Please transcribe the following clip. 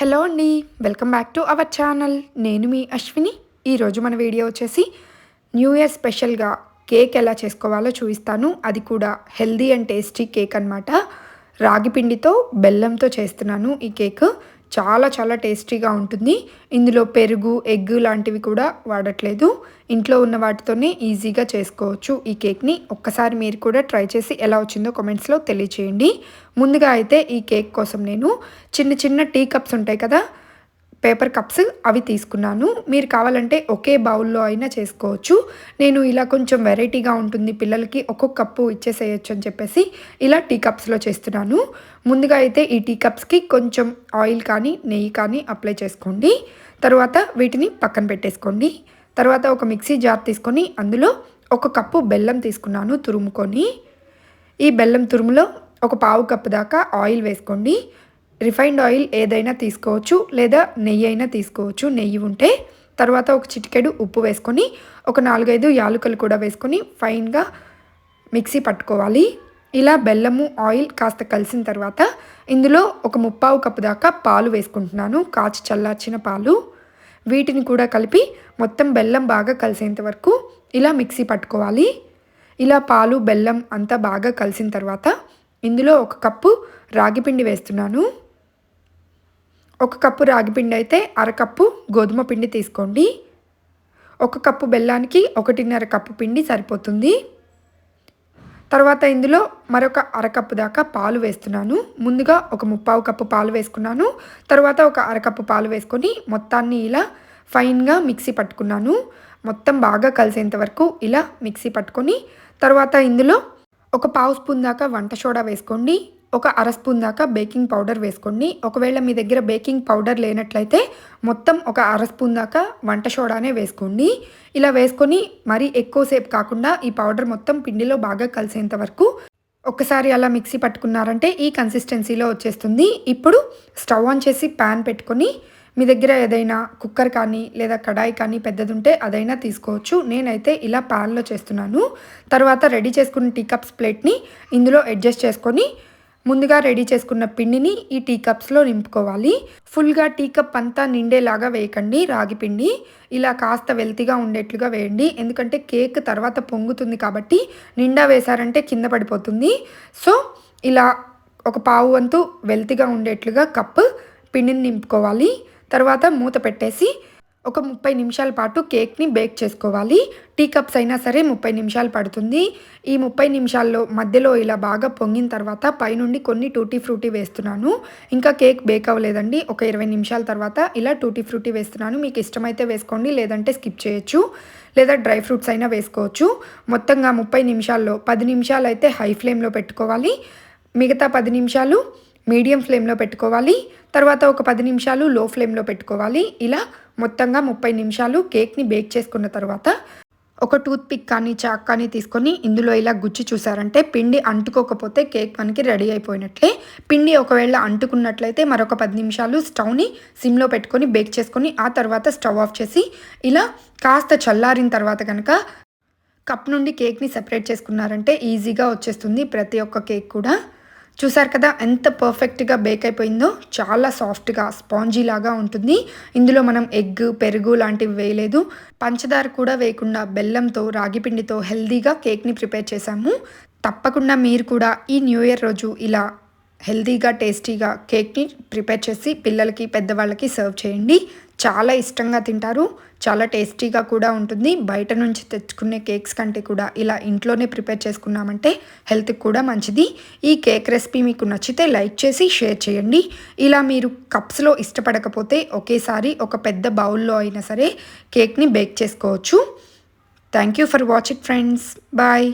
Hello అండి welcome back to our channel. నేను మీ అశ్విని. ఈరోజు మన వీడియో వచ్చేసి న్యూ ఇయర్ స్పెషల్గా కేక్ ఎలా చేసుకోవాలో చూపిస్తాను. అది కూడా హెల్దీ అండ్ టేస్టీ కేక్ అనమాట రాగి పిండితో బెల్లంతో చేస్తున్నాను ఈ కేక్. చాలా చాలా టేస్టీగా ఉంటుంది. ఇందులో పెరుగు ఎగ్ లాంటివి కూడా వాడట్లేదు. ఇంట్లో ఉన్న వాటితోనే ఈజీగా చేసుకోవచ్చు ఈ కేక్ని. ఒక్కసారి మీరు కూడా ట్రై చేసి ఎలా వచ్చిందో కామెంట్స్లో తెలియచేయండి. ముందుగా అయితే ఈ కేక్ కోసం నేను చిన్న చిన్న టీ కప్స్ ఉంటాయి కదా పేపర్ కప్స్ అవి తీసుకున్నాను. మీరు కావాలంటే ఒకే బౌల్లో అయినా చేసుకోవచ్చు. నేను ఇలా కొంచెం వెరైటీగా ఉంటుంది. పిల్లలకి ఒక్కొక్క కప్పు ఇచ్చేసేయచ్చు అని చెప్పేసి ఇలా టీ కప్స్లో చేస్తున్నాను. ముందుగా అయితే ఈ టీ కప్స్కి కొంచెం ఆయిల్ కానీ నెయ్యి కానీ అప్లై చేసుకోండి. తర్వాత వీటిని పక్కన పెట్టేసుకోండి. తర్వాత ఒక మిక్సీ జార్ తీసుకొని అందులో ఒక కప్పు బెల్లం తీసుకున్నాను తురుముకొని. ఈ బెల్లం తురుములో ఒక పావు కప్పు దాకా ఆయిల్ వేసుకోండి. రిఫైన్డ్ ఆయిల్ ఏదైనా తీసుకోవచ్చు లేదా నెయ్యి అయినా తీసుకోవచ్చు. నెయ్యి ఉంటే తర్వాత ఒక చిటికెడు ఉప్పు వేసుకొని ఒక నాలుగైదు యాలకులు కూడా వేసుకొని ఫైన్గా మిక్సీ పట్టుకోవాలి. ఇలా బెల్లము ఆయిల్ కాస్త కలిసిన తర్వాత ఇందులో ఒక ముప్పావు కప్పు దాకా పాలు వేసుకుంటున్నాను. కాచి చల్లార్చిన పాలు. వీటిని కూడా కలిపి మొత్తం బెల్లం బాగా కలిసేంత వరకు ఇలా మిక్సీ పట్టుకోవాలి. ఇలా పాలు బెల్లం అంతా బాగా కలిసిన తర్వాత ఇందులో ఒక కప్పు రాగిపిండి వేస్తున్నాను. ఒక కప్పు రాగి పిండి అయితే అరకప్పు గోధుమ పిండి తీసుకోండి. ఒక కప్పు బెల్లానికి ఒకటిన్నర కప్పు పిండి సరిపోతుంది. తర్వాత ఇందులో మరొక అరకప్పు దాకా పాలు వేస్తున్నాను. ముందుగా ఒక ముప్పావు కప్పు పాలు వేసుకున్నాను. తర్వాత ఒక అరకప్పు పాలు వేసుకొని మొత్తాన్ని ఇలా ఫైన్గా మిక్సీ పట్టుకున్నాను. మొత్తం బాగా కలిసేంత వరకు ఇలా మిక్సీ పట్టుకొని తర్వాత ఇందులో ఒక పావు స్పూన్ దాకా వంట సోడా వేసుకోండి. ఒక అర స్పూన్ దాకా బేకింగ్ పౌడర్ వేసుకోండి ఒకవేళ మీ దగ్గర బేకింగ్ పౌడర్ లేనట్లయితే మొత్తం ఒక అర స్పూన్ దాకా వంట సోడానే వేసుకోండి. ఇలా వేసుకొని మరీ ఎక్కువసేపు కాకుండా ఈ పౌడర్ మొత్తం పిండిలో బాగా కలిసేంత వరకు ఒక్కసారి అలా మిక్సీ పట్టుకున్నారంటే ఈ కన్సిస్టెన్సీలో వచ్చేస్తుంది. ఇప్పుడు స్టవ్ ఆన్ చేసి ప్యాన్ పెట్టుకొని మీ దగ్గర ఏదైనా కుక్కర్ కానీ లేదా కడాయి కానీ పెద్దది ఉంటే అదైనా తీసుకోవచ్చు. నేనైతే ఇలా ప్యాన్లో చేస్తున్నాను. తర్వాత రెడీ చేసుకున్న టీ కప్స్ ప్లేట్ని ఇందులో అడ్జస్ట్ చేసుకొని ముందుగా రెడీ చేసుకున్న పిండిని ఈ టీ కప్స్లో నింపుకోవాలి. ఫుల్గా టీ కప్ అంతా నిండేలాగా వేయకండి రాగి పిండి. ఇలా కాస్త వెల్తిగా ఉండేట్లుగా వేయండి. ఎందుకంటే కేక్ తర్వాత పొంగుతుంది కాబట్టి నిండా వేశారంటే కింద పడిపోతుంది. సో ఇలా ఒక పావు వంతు వెల్తిగా ఉండేట్లుగా కప్పు పిండిని నింపుకోవాలి. తర్వాత మూత పెట్టేసి ఒక ముప్పై నిమిషాల పాటు కేక్ని బేక్ చేసుకోవాలి. టీ కప్స్ అయినా సరే ముప్పై నిమిషాలు పడుతుంది. ఈ ముప్పై నిమిషాల్లో మధ్యలో ఇలా బాగా పొంగిన తర్వాత పైనుండి కొన్ని టూటీ ఫ్రూటీ వేస్తున్నాను. ఇంకా కేక్ బేక్ అవ్వలేదండి. ఒక ఇరవై నిమిషాల తర్వాత ఇలా టూటీ ఫ్రూటీ వేస్తున్నాను. మీకు ఇష్టమైతే వేసుకోండి లేదంటే స్కిప్ చేయొచ్చు. లేదా డ్రై ఫ్రూట్స్ అయినా వేసుకోవచ్చు. మొత్తంగా ముప్పై నిమిషాల్లో పది నిమిషాలు అయితే హై ఫ్లేమ్లో పెట్టుకోవాలి. మిగతా పది నిమిషాలు మీడియం ఫ్లేమ్లో పెట్టుకోవాలి. తర్వాత ఒక పది నిమిషాలు లో ఫ్లేమ్లో పెట్టుకోవాలి. ఇలా మొత్తంగా ముప్పై నిమిషాలు కేక్ని బేక్ చేసుకున్న తర్వాత ఒక టూత్ పిక్ కానీ చాక్ కానీ తీసుకొని ఇందులో ఇలా గుచ్చి చూసారంటే పిండి అంటుకోకపోతే కేక్ మనకి రెడీ అయిపోయినట్లే. పిండి ఒకవేళ అంటుకున్నట్లయితే మరొక పది నిమిషాలు స్టవ్ని సిమ్లో పెట్టుకొని బేక్ చేసుకొని ఆ తర్వాత స్టవ్ ఆఫ్ చేసి ఇలా కాస్త చల్లారిన తర్వాత కనుక కప్ నుండి కేక్ని సెపరేట్ చేసుకున్నారంటే ఈజీగా వచ్చేస్తుంది ప్రతి ఒక్క కేక్ కూడా. చూసారు కదా ఎంత పర్ఫెక్ట్గా బేక్ అయిపోయిందో? చాలా సాఫ్ట్గా స్పాంజీ లాగా ఉంటుంది. ఇందులో మనం ఎగ్ పెరుగు లాంటివి వేయలేదు. పంచదార కూడా వేయకుండా బెల్లంతో రాగిపిండితో హెల్దీగా కేక్ని ప్రిపేర్ చేశాము. తప్పకుండా మీరు కూడా ఈ న్యూ ఇయర్ రోజు ఇలా హెల్తీగా టేస్టీగా కేక్ని ప్రిపేర్ చేసి పిల్లలకి పెద్దవాళ్ళకి సర్వ్ చేయండి. చాలా ఇష్టంగా తింటారు. చాలా టేస్టీగా కూడా ఉంటుంది. బయట నుంచి తెచ్చుకునే కేక్స్ కంటే కూడా ఇలా ఇంట్లోనే ప్రిపేర్ చేసుకున్నామంటే హెల్త్కి కూడా మంచిది. ఈ కేక్ రెసిపీ మీకు నచ్చితే లైక్ చేసి షేర్ చేయండి. ఇలా మీరు కప్స్లో ఇష్టపడకపోతే ఒకేసారి ఒక పెద్ద బౌల్లో అయినా సరే కేక్ని బేక్ చేసుకోవచ్చు. Thank you for watching friends. Bye.